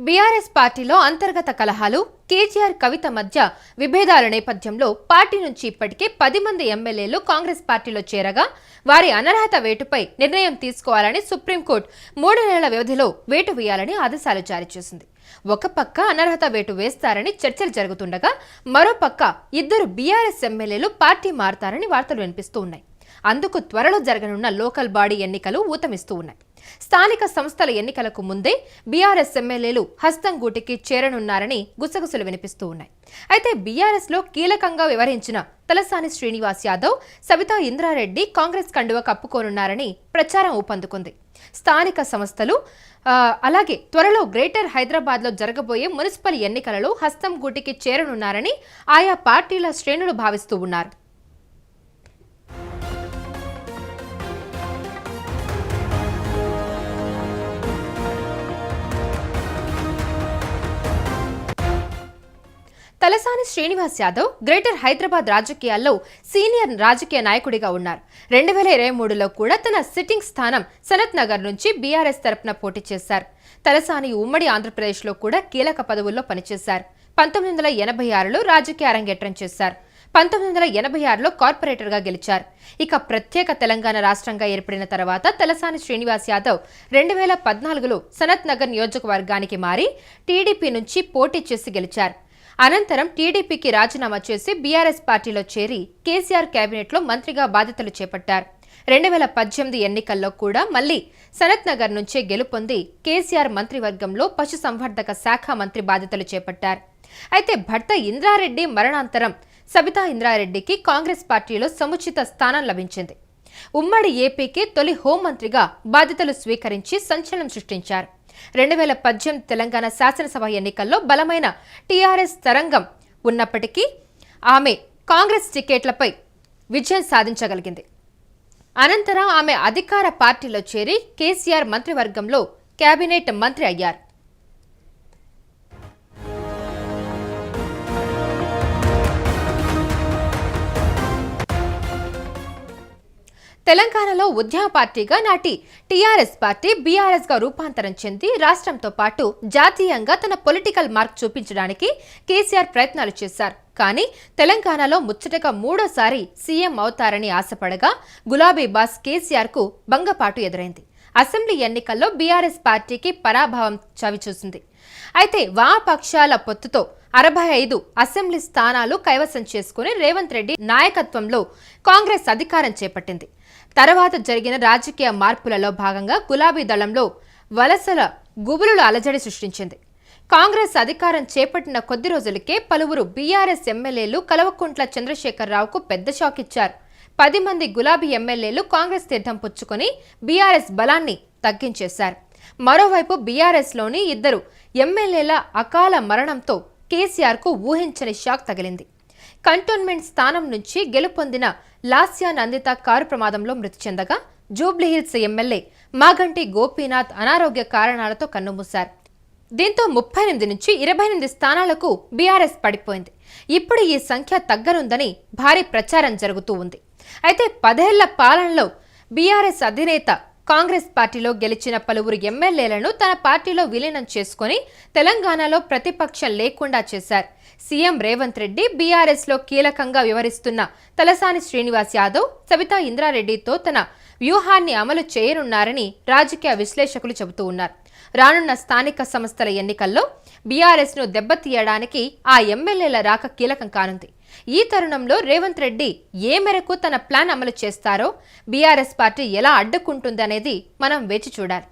BRS పార్టీలో అంతర్గత కలహాలు కేజీఆర్ కవిత మధ్య విభేదాల నేపథ్యంలో పార్టీ నుంచి ఇప్పటికే పది మంది ఎమ్మెల్యేలు కాంగ్రెస్ పార్టీలో చేరగా వారి అనర్హత వేటుపై నిర్ణయం తీసుకోవాలని సుప్రీంకోర్టు మూడు నెలల వ్యవధిలో వేటు వేయాలని ఆదేశాలు జారీ చేసింది. ఒక పక్క అనర్హత వేటు వేస్తారని చర్చలు జరుగుతుండగా మరో పక్క ఇద్దరు బీఆర్ఎస్ ఎమ్మెల్యేలు పార్టీ మారతారని వార్తలు వినిపిస్తూ ఉన్నాయి. అందుకు త్వరలో జరగనున్న లోకల్ బాడీ ఎన్నికలు ఊతమిస్తూ ఉన్నాయి. స్థానిక సంస్థల ఎన్నికలకు ముందే బీఆర్ఎస్ ఎమ్మెల్యేలు హస్తం గూటికి చేరనున్నారని గుసగుసలు వినిపిస్తూ ఉన్నాయి. అయితే బీఆర్ఎస్లో కీలకంగా వివరించిన తలసాని శ్రీనివాస్ యాదవ్ సబితా ఇంద్రారెడ్డి కాంగ్రెస్ కండువ కప్పుకోనున్నారని ప్రచారం ఊపందుకుంది. స్థానిక సంస్థలు అలాగే త్వరలో గ్రేటర్ హైదరాబాద్లో జరగబోయే మున్సిపల్ ఎన్నికలలో హస్తం గూటికి చేరనున్నారని ఆయా పార్టీల శ్రేణులు భావిస్తూ ఉన్నారు. తలసాని శ్రీనివాస్ యాదవ్ గ్రేటర్ హైదరాబాద్ రాజకీయాల్లో సీనియర్ రాజకీయ నాయకుడిగా ఉన్నారు. రెండు వేల ఇరవై మూడులో కూడా తన సిట్టింగ్ స్థానం సనత్ నగర్ నుంచి బీఆర్ఎస్ తరపున పోటీ చేశారు. తలసాని ఉమ్మడి ఆంధ్రప్రదేశ్లో కూడా కీలక పదవుల్లో పనిచేశారు. పంతొమ్మిది వందల ఎనభై ఆరులో రాజకీయ అరంగేట్రం చేశారు. పంతొమ్మిది వందల ఎనభై ఆరులో కార్పొరేటర్గా గెలిచారు. ఇక ప్రత్యేక తెలంగాణ రాష్ట్రంగా ఏర్పడిన తర్వాత తలసాని శ్రీనివాస్ యాదవ్ రెండు వేల పద్నాలుగులో సనత్ నగర్ నియోజకవర్గానికి మారి టీడీపీ నుంచి పోటీ చేసి గెలిచారు. అనంతరం టీడీపీకి రాజీనామా చేసి బీఆర్ఎస్ పార్టీలో చేరి కేసీఆర్ కేబినెట్లో మంత్రిగా బాధ్యతలు చేపట్టారు. రెండు వేల పద్దెనిమిది ఎన్నికల్లో కూడా మళ్ళీ సనత్ నగర్ నుంచే గెలుపొంది కేసీఆర్ మంత్రివర్గంలో పశుసంవర్ధక శాఖ మంత్రి బాధ్యతలు చేపట్టారు. అయితే భర్త ఇంద్రారెడ్డి మరణాంతరం సబితా ఇంద్రారెడ్డికి కాంగ్రెస్ పార్టీలో సముచిత స్థానం లభించింది. ఉమ్మడి ఏపీకి తొలి హోంమంత్రిగా బాధ్యతలు స్వీకరించి సంచలనం సృష్టించారు. రెండు వేల పద్దెనిమిది తెలంగాణ శాసనసభ ఎన్నికల్లో బలమైన టీఆర్ఎస్ తరంగం ఉన్నప్పటికీ ఆమె కాంగ్రెస్ టికెట్లపై విజయం సాధించగలిగింది. అనంతరం ఆమె అధికార పార్టీలో చేరి కేసీఆర్ మంత్రివర్గంలో కేబినెట్ మంత్రి అయ్యారు. తెలంగాణలో ఉద్యమ పార్టీగా నాటి టీఆర్ఎస్ పార్టీ బీఆర్ఎస్గా రూపాంతరం చెంది రాష్ట్రంతో పాటు జాతీయంగా తన పొలిటికల్ మార్క్ చూపించడానికి కేసీఆర్ ప్రయత్నాలు చేశారు. కానీ తెలంగాణలో ముచ్చటగా మూడోసారి సీఎం అవుతారని ఆశపడగా గులాబీ బాస్ కేసీఆర్కు భంగపాటు ఎదురైంది. అసెంబ్లీ ఎన్నికల్లో బీఆర్ఎస్ పార్టీకి పరాభవం చవిచూసింది. అయితే వామపక్షాల పొత్తుతో అరవై ఐదు అసెంబ్లీ స్థానాలు కైవసం చేసుకుని రేవంత్ రెడ్డి నాయకత్వంలో కాంగ్రెస్ అధికారం చేపట్టింది. తర్వాత జరిగిన రాజకీయ మార్పులలో భాగంగా గులాబీ దళంలో వలసల గుబులుల అలజడి సృష్టించింది. కాంగ్రెస్ అధికారం చేపట్టిన కొద్ది రోజులకే పలువురు బీఆర్ఎస్ ఎమ్మెల్యేలు కలవకుంట్ల చంద్రశేఖరరావుకు పెద్ద షాక్ ఇచ్చారు. పది మంది గులాబీ ఎమ్మెల్యేలు కాంగ్రెస్ తీర్థం పుచ్చుకొని బీఆర్ఎస్ బలాన్ని తగ్గించేశారు. మరోవైపు బీఆర్ఎస్లోని ఇద్దరు ఎమ్మెల్యేల అకాల మరణంతో కేసీఆర్కు ఊహించని షాక్ తగిలింది. కంటోన్మెంట్ స్థానం నుంచి గెలుపొందిన లాస్యా నందిత కారు ప్రమాదంలో మృతి చెందగా జూబ్లీహిల్స్ ఎమ్మెల్యే మాగంటి గోపీనాథ్ అనారోగ్య కారణాలతో కన్నుమూశారు. దీంతో ముప్పై ఎనిమిది నుంచి ఇరవై ఎనిమిది స్థానాలకు బీఆర్ఎస్ పడిపోయింది. ఇప్పుడు ఈ సంఖ్య తగ్గనుందని భారీ ప్రచారం జరుగుతూ ఉంది. అయితే పదేళ్ళ పాలనలో బీఆర్ఎస్ అధినేత కాంగ్రెస్ పార్టీలో గెలిచిన పలువురు ఎమ్మెల్యేలను తన పార్టీలో విలీనం చేసుకొని తెలంగాణలో ప్రతిపక్షం లేకుండా చేశారు. సీఎం రేవంత్ రెడ్డి బీఆర్ఎస్లో కీలకంగా వ్యవహరిస్తున్న తలసాని శ్రీనివాస్ యాదవ్ సబితా ఇంద్రారెడ్డితో తన వ్యూహాన్ని అమలు చేయనున్నారని రాజకీయ విశ్లేషకులు చెబుతూ ఉన్నారు. రానున్న స్థానిక సంస్థల ఎన్నికల్లో బీఆర్ఎస్ను దెబ్బతీయడానికి ఆ ఎమ్మెల్యేల రాక కీలకం కానుంది. ఈ తరుణంలో రేవంత్ రెడ్డి ఏ మేరకు తన ప్లాన్ అమలు చేస్తారో బీఆర్ఎస్ పార్టీ ఎలా అడ్డుకుంటుందనేది మనం వేచి చూడాలి.